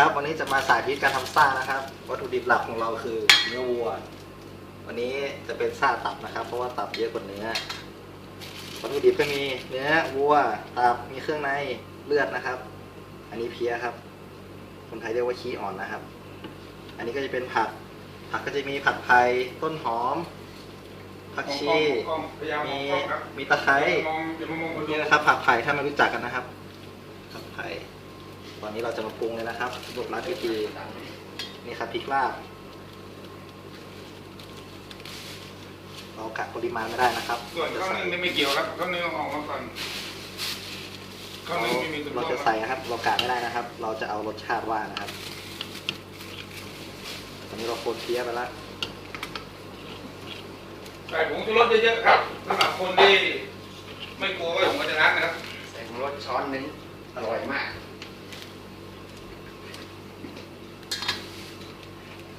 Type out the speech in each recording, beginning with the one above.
ครับวันนี้จะมาสาธิตการทำซ่านะครับ วัตถุดิบหลักของเราคือเนื้อวัว วันนี้จะเป็นซ่าตับนะครับ เพราะว่าตับเยอะกว่าเนื้อวัตถุดิบก็มีเนื้อวัวตับมีเครื่องในเลือดนะครับ อันนี้เพี้ยครับ คนไทยเรียกว่าขี้อ่อนนะครับ อันนี้ก็จะเป็นผัก ผักก็จะมีผักไทยต้นหอมผักชีกล้องพยายามมมีองกล้องครับมีตะไคร้มองอย่ามามองคนดูนี่นะครับ ผักไผ่ถ้าไม่รู้จักกันนะครับผักไผ่ ตอนนี้เราจะมาปรุงเลยนะครับรวบรัดวิธีนี่ครับพริกลาบเรากะปริมาณไม่ได้นะครับส่วนข้าวนึ่งนี่ไม่เกี่ยวครับข้าวนึ่งเอาออกมาก่อนข้าวเรานึ่งไม่มีส่วนเราร่วมจะใส่นะครับ เรากะไม่ได้นะครับ เราจะเอารสชาติว่านะครับ ตอนนี้เราคนเพี้ยไปแล้วใส่ผงชูรสเยอะๆครับสำหรับคนที่ไม่กลัวว่าผมจะรักนะครับ ใส่รสช้อนหนึงอร่อยมาก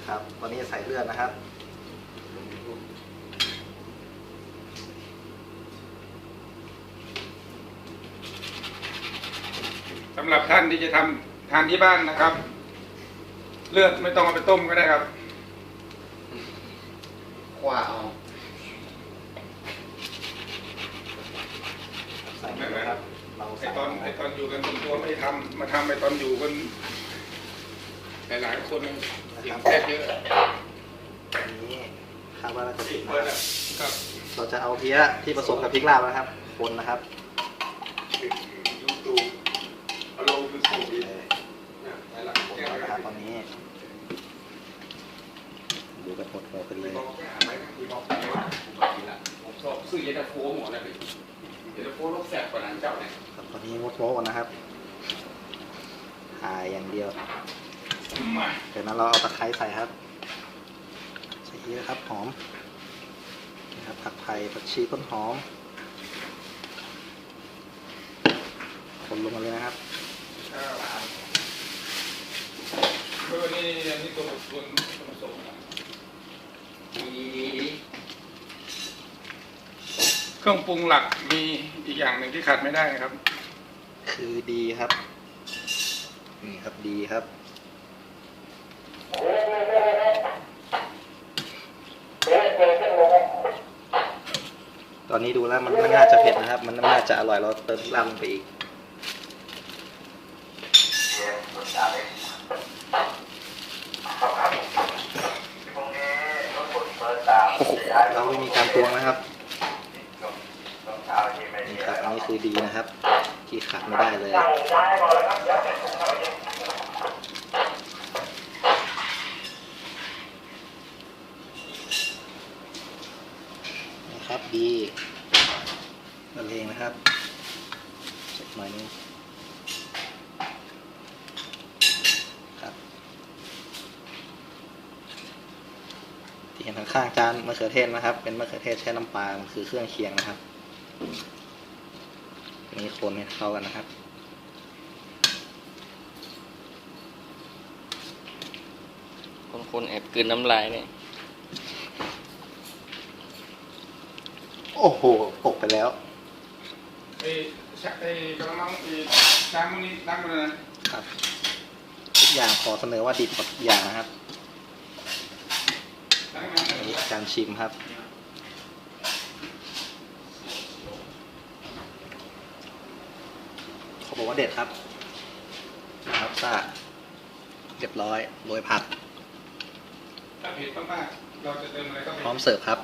ครับตอนนี้จะใส่เลือดนะครับสำหรับท่านที่จะทำทานที่บ้านนะครับ เลือดไม่ต้องเอาไปต้มก็ได้ครับคว้าเอาใส่ไปเลยครับ เราไอใส่ตอนไอตอนอยู่กันส่วนตัวไม่ทำมาทำไอตอนอยู่กันหลายๆคน เสียงแทบเยอะอันนี้คาดว่าน่าจะติดนะเปิดครับเราจะเอาเพี้ยที่ผสมกับพริกลาบนะครับ คนนะครับยูทูบอารมณ์คือสูงดีเออหลายคนแก้วนะนะคครัรับบตอนนี้ ดูกันหมดหมดพอดีบอกแก้ไหมคือบอกผมบอกกินละผมชอบซื้อเย็นตาโฟหมดเลยพี่เย็นตาโฟรสแซ่บกว่านั้นเจ้าเนี่ยครับตอนนี้งดโม้กันนะครับถ่ายอย่างเดียว มาจากนั้นเราเอาตะไคร้ใส่ครับใส่เยอะครับหอมนะครับผักไผ่ผักชีต้นหอมคนลงมาเลยนะครับเออนี่นี่นี่ตัวส่วนผสมนะดีดีดีดีเครื่องปรุงหลักมีอีกอย่างหนึ่งที่ขาดไม่ได้นะครับ คือดีครับ นี่ครับดีครับ ตอนนี้ดูแล้วมันไม่น่าจะเผ็ดนะครับ มันน่าจะอร่อยเราเติมริกลงไปอีกเราไม่มีการตวงนะครับนี่ครับอันนี้คือดีนะครับ ที่ขาดไม่ได้เลย นะครับดีนั่นเองนะครับเช็คหน่อยนึงครับที่เห็นข้างๆจานมะเขือเทศนะครับ เป็นมะเขือเทศใช้น้ำปลามันคือเครื่องเคียงนะครับนี่คนให้เข้ากันนะครับคนคนๆแอบกลืนน้ำลายเนี่ย โอ้โหตกไปแล้ว ไอ้ชะไอ้กระมังไอ้ชามพวกนี้ตั้งไปเลยนะครับ ทุกอย่างขอเสนอว่าดิบหมดทุกอย่างนะครับตั้งไปอันนี้การชิมครับ เขาบอกว่าเด็ดครับนะครับซ่าเรียบร้อยโรยผัก ถ้าเผ็ดมากๆเราจะเติมอะไรก็พร้อมเสิร์ฟครับ